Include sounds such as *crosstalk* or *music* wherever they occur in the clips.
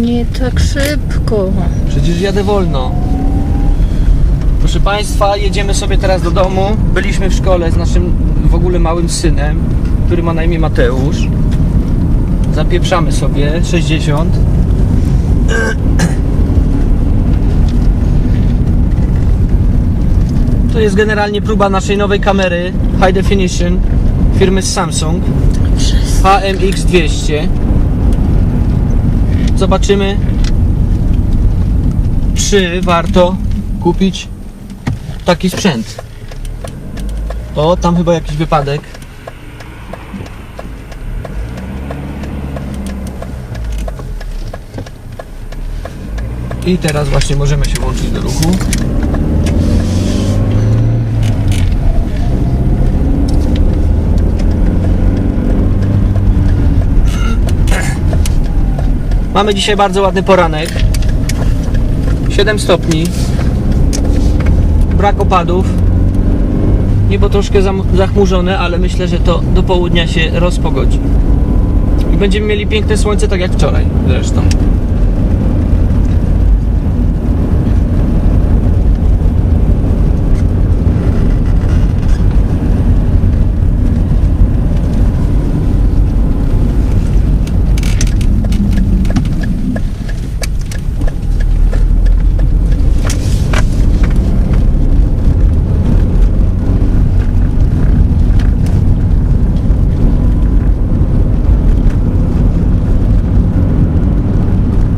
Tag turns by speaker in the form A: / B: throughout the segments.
A: Nie tak szybko.
B: Przecież jadę wolno. Proszę Państwa, jedziemy sobie teraz do domu. Byliśmy w szkole z naszym w ogóle małym synem, który ma na imię Mateusz. Zapieprzamy sobie 60. *clears throat* To jest generalnie próba naszej nowej kamery High Definition firmy Samsung HMX200. Zobaczymy, czy warto kupić taki sprzęt. O, tam chyba jakiś wypadek. I teraz właśnie możemy się włączyć do ruchu. Mamy dzisiaj bardzo ładny poranek. 7 stopni. Brak opadów. Niebo troszkę zachmurzone, ale myślę, że to do południa się rozpogodzi. I będziemy mieli piękne słońce, tak jak wczoraj zresztą.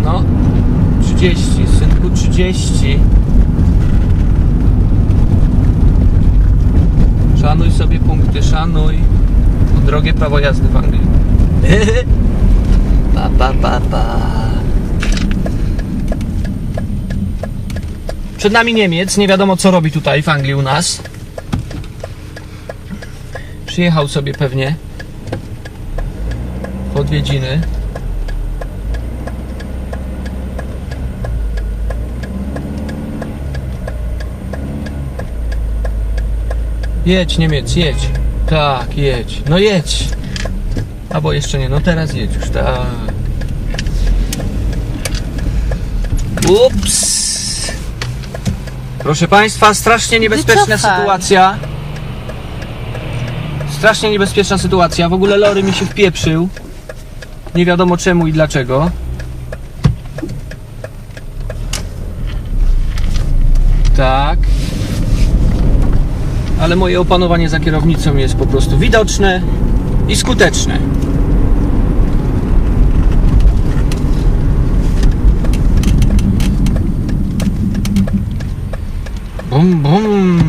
B: No, 30, synku, 30. Szanuj sobie punkty, szanuj. Drogie prawo jazdy w Anglii. *laughs* pa, pa, pa, pa. Przed nami Niemiec, nie wiadomo co robi tutaj w Anglii u nas. Przyjechał sobie pewnie w odwiedziny. Jedź Niemiec, jedź. Tak, jedź. No jedź. Albo jeszcze nie, no teraz jedź już, tak. Ups. Proszę Państwa, strasznie niebezpieczna
A: Wycofaj.
B: sytuacja. Strasznie niebezpieczna sytuacja. W ogóle Lory mi się wpieprzył. Nie wiadomo czemu i dlaczego. Tak. Ale moje opanowanie za kierownicą jest po prostu widoczne i skuteczne. Bum, bum.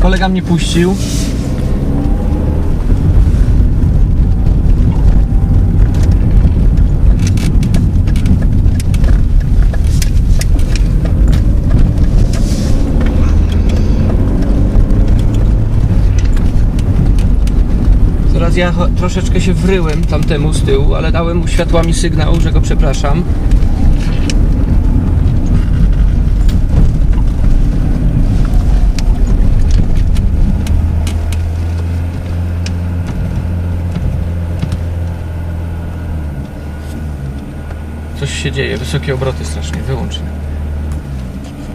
B: Kolega mnie puścił. Teraz ja troszeczkę się wryłem tamtemu z tyłu, ale dałem mu światłami sygnał, że go przepraszam. Coś się dzieje, wysokie obroty strasznie, wyłączne.